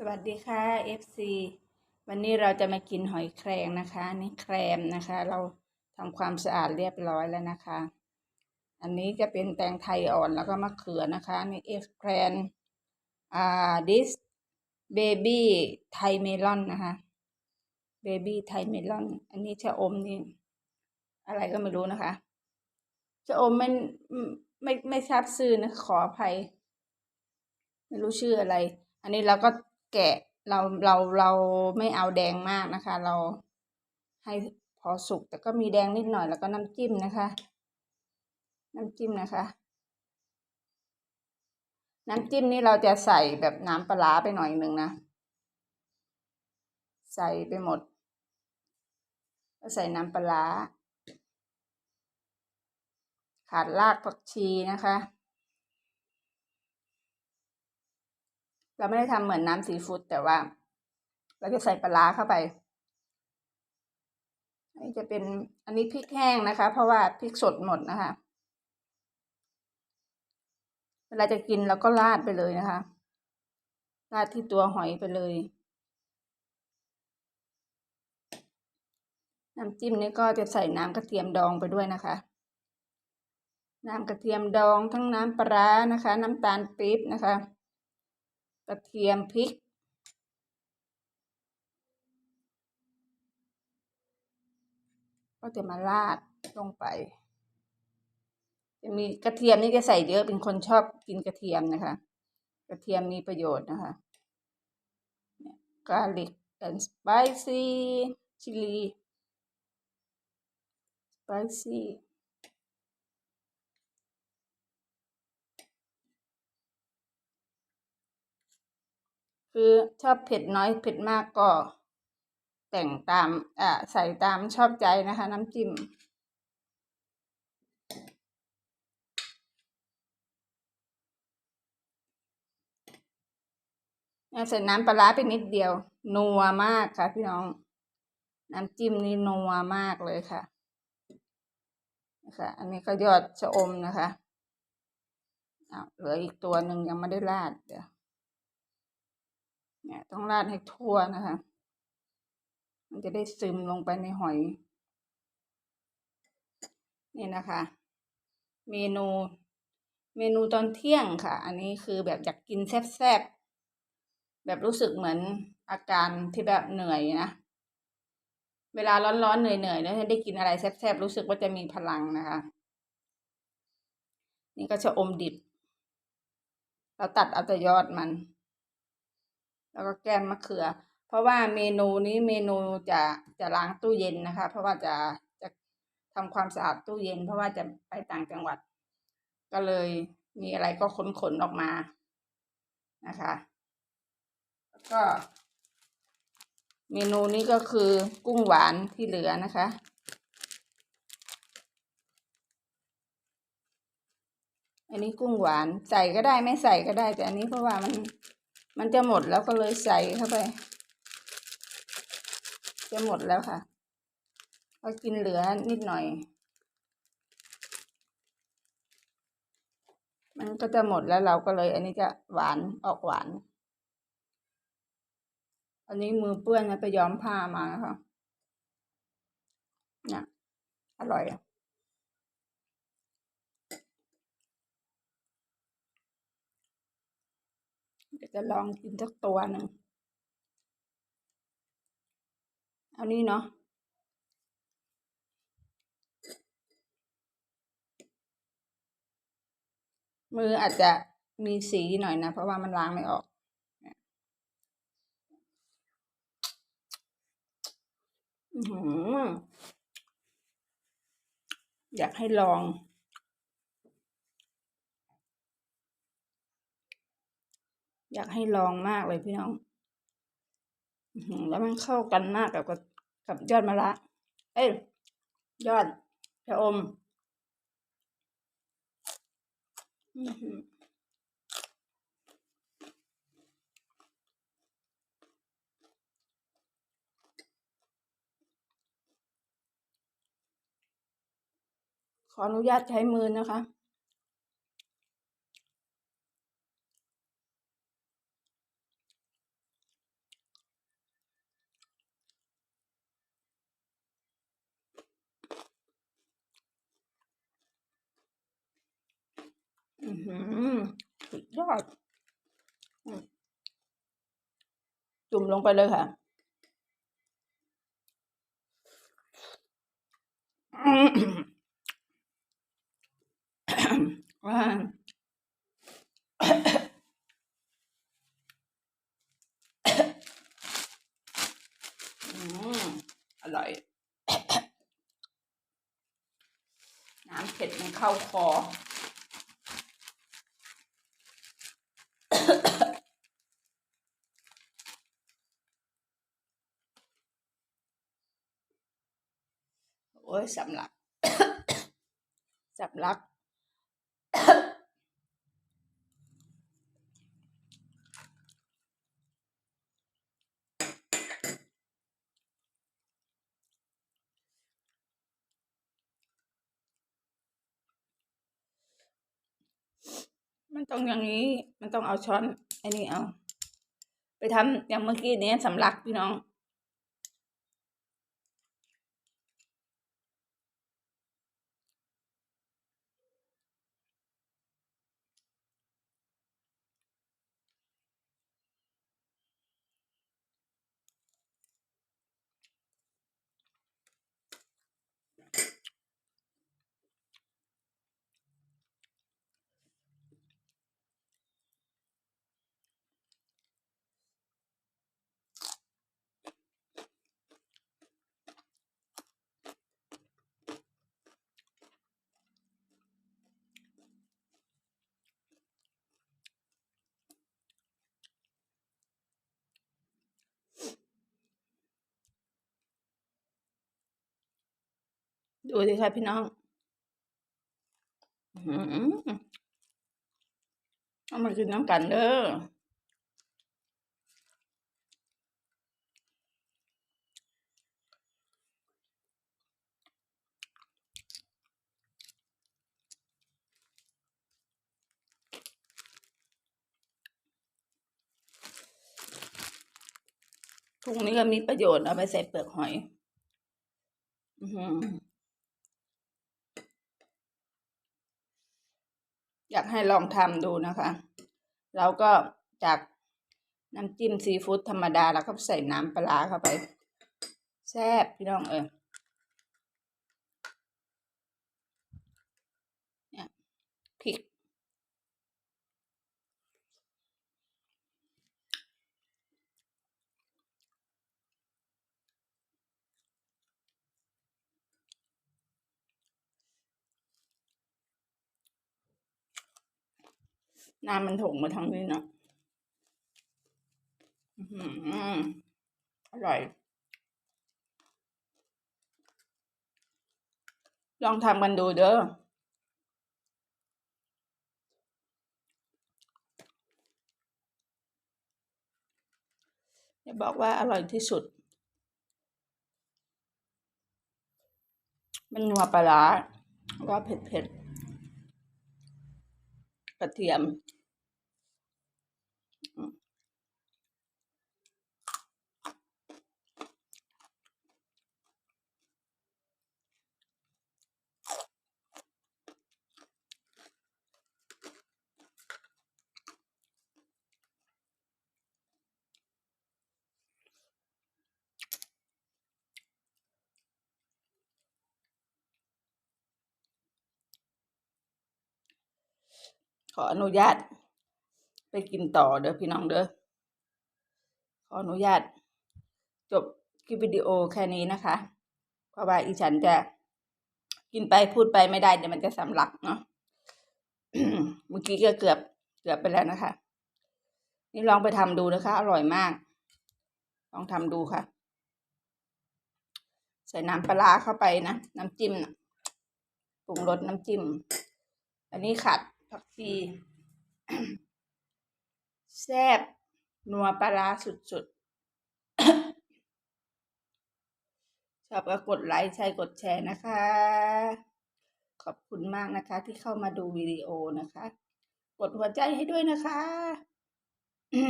สวัสดีค่ะ FC วันนี้เราจะมากินหอยแครงนะคะนี่แครมนะคะ เราทำความสะอาดเรียบร้อยแล้วนะคะ อันนี้จะเป็นแตงไทยอ่อนแล้วก็มะเขือนะคะนี่เอฟแครนอ่าดิสเบบี้ไทยเมลอนนะคะเบบี้ไทยเมลอนอันนี้ชะอมนี่อะไรก็ไม่รู้นะคะชะอมไม่ไม่ไม่ทราบชื่อนะขออภัย ไม่รู้ชื่ออะไร อันนี้เราก็ แกะเราเราเราไม่เอาแดงมากนะคะ เราให้พอสุกแต่ก็มีแดงนิดหน่อยแล้วก็น้ำจิ้มนะคะ น้ำจิ้มนะคะ น้ำจิ้มนี่เราจะใส่แบบน้ำปลาไปหน่อยหนึ่งนะ ใส่ไปหมด ก็ใส่น้ำปลาขาดรากผักชีนะคะ เราไม่ได้ทำเหมือนน้ำซีฟู้ดแต่ว่า เราจะใส่ปลาเข้าไปนนี้จะเป็นอันนี้พริกแห้งนะคะ เพราะว่าพริกสดหมดนะคะ เวลาจะกินเราก็ราดไปเลยนะคะ ราดที่ตัวหอยไปเลย น้ำจิ้มนี้ก็จะใส่น้ำกระเทียมดองไปด้วยนะคะ น้ำกระเทียมดองทั้งน้ำปลานะคะ น้ำตาลปี๊บนะคะ กระเทียมพริก ก็จะมาราดลงไป จะมีกระเทียมนี่จะใส่เยอะเป็นคนชอบกินกระเทียมนะคะ กระเทียมมีประโยชน์นะคะ garlic and spicy chili spicy คือชอบเผ็ดน้อยเผ็ดมากก็ แต่งตามอ่าใส่ตามชอบใจนะคะ น้ำจิ้มใส่น้ำปลาไปนิดเดียว นัวมากค่ะพี่น้อง น้ำจิ้มนี่นัวมากเลยค่ะนะคะอันนี้ก็ยอดชะอมนะคะอ่าเหลืออีกตัวหนึ่งยังไม่ได้ราดเดี๋ยว เนี่ยต้องราดให้ทั่วนะคะ มันจะได้ซึมลงไปในหอย นี่นะคะ เมนู เมนูตอนเที่ยงค่ะ อันนี้คือแบบอยากกินแซ่บๆ แบบรู้สึกเหมือนอาการที่แบบเหนื่อยนะเวลาร้อนๆเหนื่อยๆแล้วได้กินอะไรแซ่บๆรู้สึกว่าจะมีพลังนะคะ นี่ก็จะอมดิบ เราตัดเอาแต่ยอดมัน แล้วก็แก้มมะเขือ เพราะว่าเมนูนี้เมนูจะจะล้างตู้เย็นนะคะ เพราะว่าจะจะทำความสะอาดตู้เย็น เพราะว่าจะไปต่างจังหวัด ก็เลยมีอะไรก็ขนขนออกมานะคะแล้วก็ เมนูนี้ก็คือกุ้งหวานที่เหลือนะคะอันนี้กุ้งหวานใส่ก็ได้ไม่ใส่ก็ได้ แต่อันนี้เพราะว่ามัน มันจะหมดแล้วก็เลยใส่เข้าไป จะหมดแล้วค่ะก็กินเหลือนิดหน่อย มันก็จะหมดแล้วเราก็เลย อันนี้จะหวานออกหวาน อันนี้มือเปื้อนนะไปย้อมผ้ามานะคะเนี่ยอร่อยอะเดี๋ยว จะลองกินสักตัวหนึ่งเอานี่เนาะมืออาจจะมีสีหน่อยนะ เพราะว่ามันล้างไม่ออกอืออยากให้ลอง อยากให้ลองมากเลยพี่น้องแล้วมันเข้ากันมากกับกับยอดมะระเอ้ยยอดชะอมขออนุญาตใช้มือนะคะ สุดยอดอืมจุ่มลงไปเลยค่ะอืมอ่าอืมอร่อย น้ำเผ็ดมันเข้าคอ โอ้ ยสำลักสำลัก มันต้องอย่างนี้ มันต้องเอาช้อนไอ้นี่เอา ไปทำอย่างเมื่อกี้เนี้ยสำลักพี่น้อง ดูสิค่ะพี่น้องอื้อหือเอามากินน้ำกันเด้อพรุ่งนี้ก็มีประโยชน์เอาไปใส่เปลือกหอย อือ อยากให้ลองทำดูนะคะ เราก็จากน้ำจิ้มซีฟู้ดธรรมดา แล้วก็ใส่น้ำปลาเข้าไป แซ่บพี่น้องเออ น้ำมันถงมาทางนี้เนาะอร่อย ลองทำกันดูเด้อจะบอกว่าอร่อยที่สุด มันนัวปลาร้าก็เผ็ดเผ็ดๆ กระเทียม ข ออนุญาต ไปกินต่อเด้อพี่น้องเด้อขออนุญาต จบคลิปวิดีโอแค่นี้นะคะ เพราะว่าอีฉันจะกินไปพูดไปไม่ได้เดี๋ยวมันจะสำลักเนาะเมื่อกี้ก็เกือบเกือบไปแล้วนะคะ นี่ลองไปทำดูนะคะ อร่อยมาก ลองทำดูค่ะ ใส่น้ำปลาเข้าไปนะ น้ำจิ้มนะปรุงรสน้ำจิ้ม อันนี้ขัด ผักชีแซบนัวปลาร้าสุดๆ ชอบก็กดไลค์ใช่กดแชร์นะคะ ขอบคุณมากนะคะที่เข้ามาดูวิดีโอนะคะ กดหัวใจให้ด้วยนะคะ